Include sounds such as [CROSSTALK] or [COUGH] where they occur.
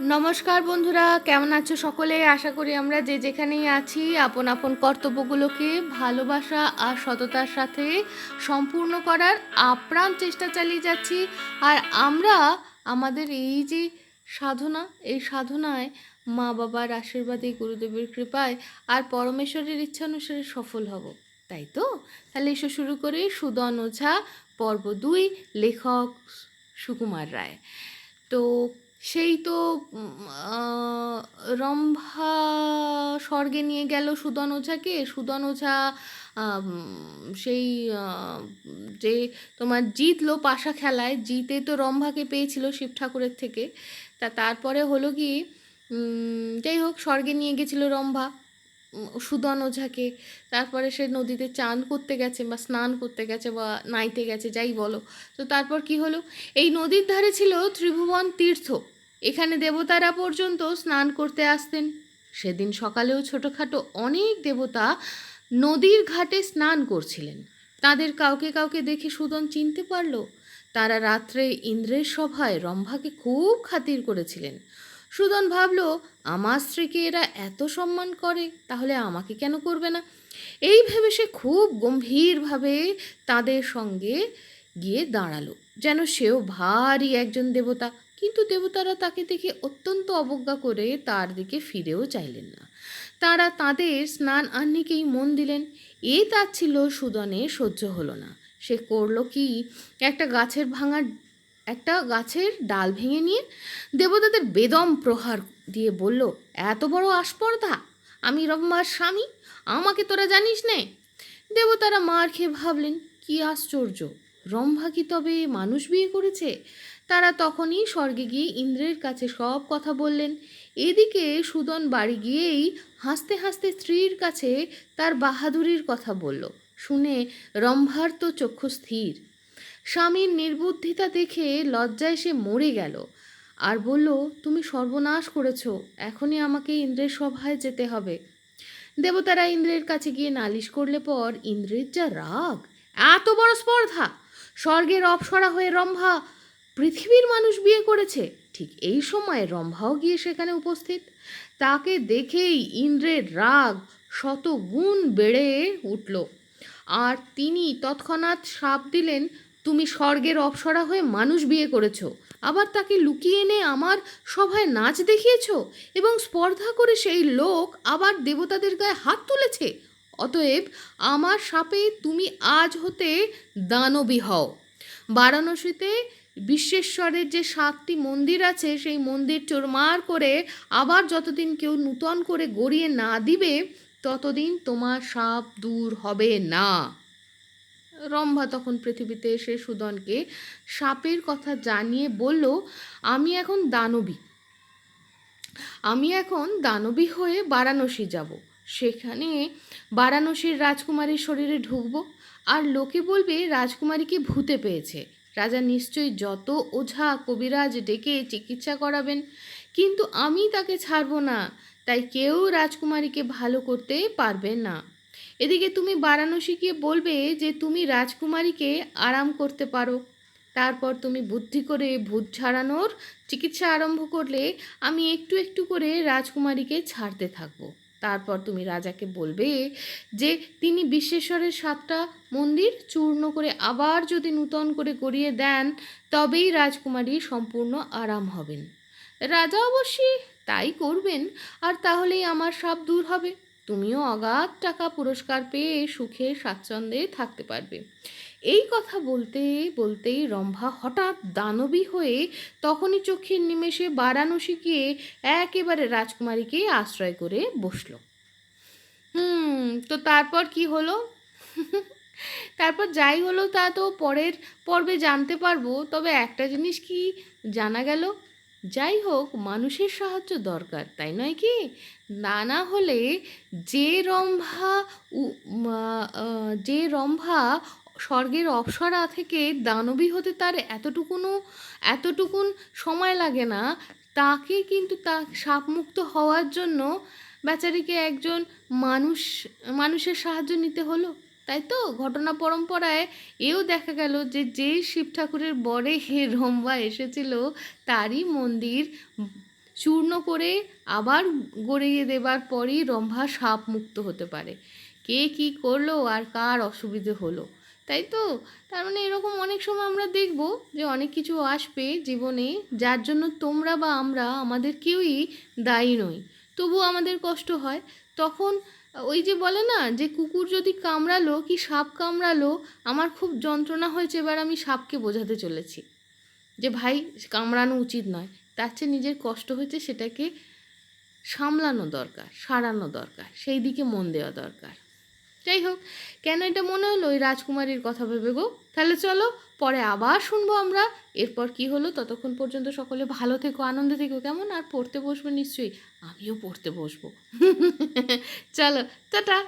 নমস্কার বন্ধুরা, কেমন আছো সকলে? আশা করি আমরা যে যেখানেই আছি, আপন আপন কর্তব্যগুলোকে ভালোবাসা আর সততার সাথে সম্পূর্ণ করার আপ্রাণ চেষ্টা চালিয়ে যাচ্ছি। আর আমরা আমাদের এই যে সাধনা, এই সাধনায় মা বাবার আশীর্বাদে, গুরুদেবের কৃপায় আর পরমেশ্বরের ইচ্ছা অনুসারে সফল হব, তাই তো? তাহলে এসে শুরু করি সুদন ওঝা পর্ব দুই, লেখক সুকুমার রায়। তো সেই তো রম্ভা স্বর্গে নিয়ে গেল সুদন ওঝাকে। সুদন ওঝা সেই যে তোমার জিতলো পাশা খেলায়, জিতে তো রম্ভাকে পেয়েছিল শিব ঠাকুরের থেকে। তা তারপরে হলো কি যাই হোক, স্বর্গে নিয়ে গেছিল রম্ভা সুদন ওঝাকে। তারপরে সে নদীতে চান করতে গেছে বা স্নান করতে গেছে বা নাইতে গেছে, যাই বলো। তো তারপর কি হলো? এই নদীর ধারে ছিল ত্রিভুবন তীর্থ। এখানে দেবতারা পর্যন্ত স্নান করতে আসতেন। সেদিন সকালেও ছোটোখাটো অনেক দেবতা নদীর ঘাটে স্নান করছিলেন। তাদের কাউকে কাউকে দেখে সুদন চিনতে পারল। তারা রাত্রে ইন্দ্রের সভায় রম্ভাকে খুব খাতির করেছিলেন। সুদন ভাবল, আমার স্ত্রীকে এরা এত সম্মান করে, তাহলে আমাকে কেন করবে না? এই ভেবে সে খুব গম্ভীরভাবে তাদের সঙ্গে গিয়ে দাঁড়াল, যেন সেও ভারী একজন দেবতা। কিন্তু দেবতারা তাকে দেখে অত্যন্ত অবজ্ঞা করে তার দিকে ফিরেও চাইলেন না। তারা তাদের স্নান আহ্নিকেই মন দিলেন। এ তার ছিল সুদনে সহ্য হলো না। সে করল কি? একটা গাছের ভাঙা, একটা গাছের ডাল ভেঙে নিয়ে দেবতাদের বেদম প্রহার দিয়ে বলল, এত বড় আস্পর্ধা! আমি রম্মার স্বামী, আমাকে তোরা জানিস নে? দেবতারা মার খেয়ে ভাবলেন, কি আশ্চর্য! রম্ভা কি তবে মানুষ বিয়ে করেছে? তারা তখনই স্বর্গে গিয়ে ইন্দ্রের কাছে সব কথা বললেন। এদিকে সুদন বাড়ি গিয়েই হাসতে হাসতে স্ত্রীর কাছে তার বাহাদুরির কথা বলল। শুনে রম্ভার তো চক্ষু স্থির। স্বামীর নির্বুদ্ধিতা দেখে লজ্জায় সে মরে গেল। আর বলল, তুমি সর্বনাশ করেছ, এখনই আমাকে ইন্দ্রের সভায় যেতে হবে দেবতারা ইন্দ্রের কাছে গিয়ে নালিশ করলে পর ইন্দ্রের যা রাগ, এত বড় স্পর্ধা! স্বর্গের অপসরা হয়ে রম্ভা পৃথিবীর মানুষ বিয়ে করেছে। ঠিক এই সময় রম্ভাও গিয়ে সেখানে উপস্থিত। তাকে দেখেই ইন্দ্রের রাগ শত গুণ বেড়ে উঠল। আর তিনি তৎক্ষণাৎ সাপ দিলেন, তুমি স্বর্গের অপসরা হয়ে মানুষ বিয়ে করেছ। আবার তাকে লুকিয়ে এনে আমার সভায় নাচ দেখিয়েছ? এবং স্পর্ধা করে সেই লোক আবার দেবতাদের গায়ে হাত তুলেছে? অতএব আমার সাপে তুমি আজ হতে দানবী হও। বারাণসীতে বিশ্বেশ্বরের যে সাতটি মন্দির আছে, সেই মন্দির চোরমার করে আবার যতদিন কেউ নূতন করে গড়িয়ে না দিবে, ততদিন তোমার সাপ দূর হবে না। রম্ভা তখন পৃথিবীতে এসে সুদনকে সাপের কথা জানিয়ে বলল, আমি এখন দানবী। আমি এখন দানবী হয়ে বারাণসী যাব। সেখানে বারাণসীর রাজকুমারীর শরীরে ঢুকবো। আর লোকে বলবে রাজকুমারীকে ভূতে পেয়েছে? রাজা নিশ্চয়ই যত ওঝা কবিরাজ ডেকে চিকিৎসা করাবেন, কিন্তু আমি তাকে ছাড়ব না, তাই কেউ রাজকুমারীকে ভালো করতে পারবে না। এদিকে তুমি বারাণসী গিয়ে বলবে যে তুমি রাজকুমারীকে আরাম করতে পারো। তারপর তুমি বুদ্ধি করে ভূত ছাড়ানোর চিকিৎসা আরম্ভ করলে আমি একটু একটু করে রাজকুমারীকে ছাড়তে থাকব। তারপর তুমি রাজাকে বলবে যে তিনি বিশ্বেশ্বরের সাতটা মন্দির চূর্ণ করে আবার যদি নূতন করে গড়িয়ে দেন, তবেই রাজকুমারী সম্পূর্ণ আরাম হবেন। রাজা অবশ্যই তাই করবেন, আর তাহলেই আমার সাপ দূর হবে। তুমিও অগাধ টাকা পুরস্কার পেয়ে সুখে স্বাচ্ছন্দ্যে থাকতে পারবে। এই কথা বলতে, বলতেই রম্ভা হঠাৎ দানবী হয়ে তখনই চোখের নিমেষে বারাণসী গিয়ে একেবারে রাজকুমারীকে আশ্রয় করে বসল। হুম, তো তারপর কি হলো? তারপর যাই হলো তা তো পরের পর্বে জানতে পারব, তবে একটা জিনিস কি জানা গেল? যাই হোক, মানুষের সাহায্য দরকার, তাই নয় কি? না না হলে যে রম্ভা যে রম্ভা স্বর্গের অপসরা থেকে দানবী হতে তার এতটুকুনও, এতটুকুন সময় লাগে না, তাকে কিন্তু তা সাপমুক্ত হওয়ার জন্য বেচারিকে একজন মানুষ, মানুষের সাহায্য নিতে হলো, তাই তো? ঘটনা পরম্পরায় এও দেখা গেল যে যে শিব ঠাকুরের বরে হে রম্বা এসেছিল, তারই মন্দির চূর্ণ করে আবার গড়িয়ে দেবার পরই রম্ভা সাপ মুক্ত হতে পারে। কে কি করল আর কার অসুবিধে হলো, তাই তো? তার মানে এরকম অনেক সময় আমরা দেখব যে অনেক কিছু আসবে জীবনে, যার জন্য তোমরা বা আমরা আমাদের কেউই দায়ী নই। তবু আমাদের কষ্ট হয়। তখন ওই যে বলে না যে কুকুর যদি কামড়ালো কি সাপ কামড়ালো, আমার খুব যন্ত্রণা হয়েছে, এবার আমি সাপকে বোঝাতে চলেছি। যে ভাই, কামড়ানো উচিত নয়। তার চেয়ে নিজের কষ্ট হয়েছে সেটাকে সামলানো দরকার, সারানো দরকার, সেই দিকে মন দেওয়া দরকার। যাই হোক কেন এটা মনে হলো? ওই রাজকুমারীর কথা ভেবে গো। তাহলে চলো, পরে আবার শুনব আমরা। এরপর কি হলো? ততক্ষণ পর্যন্ত সকলে ভালো থেকো, আনন্দে থেকো। কেমন? আর পড়তে বসবো নিশ্চয়ই। আমিও পড়তে বসবো। [LAUGHS] চলো, টাটা।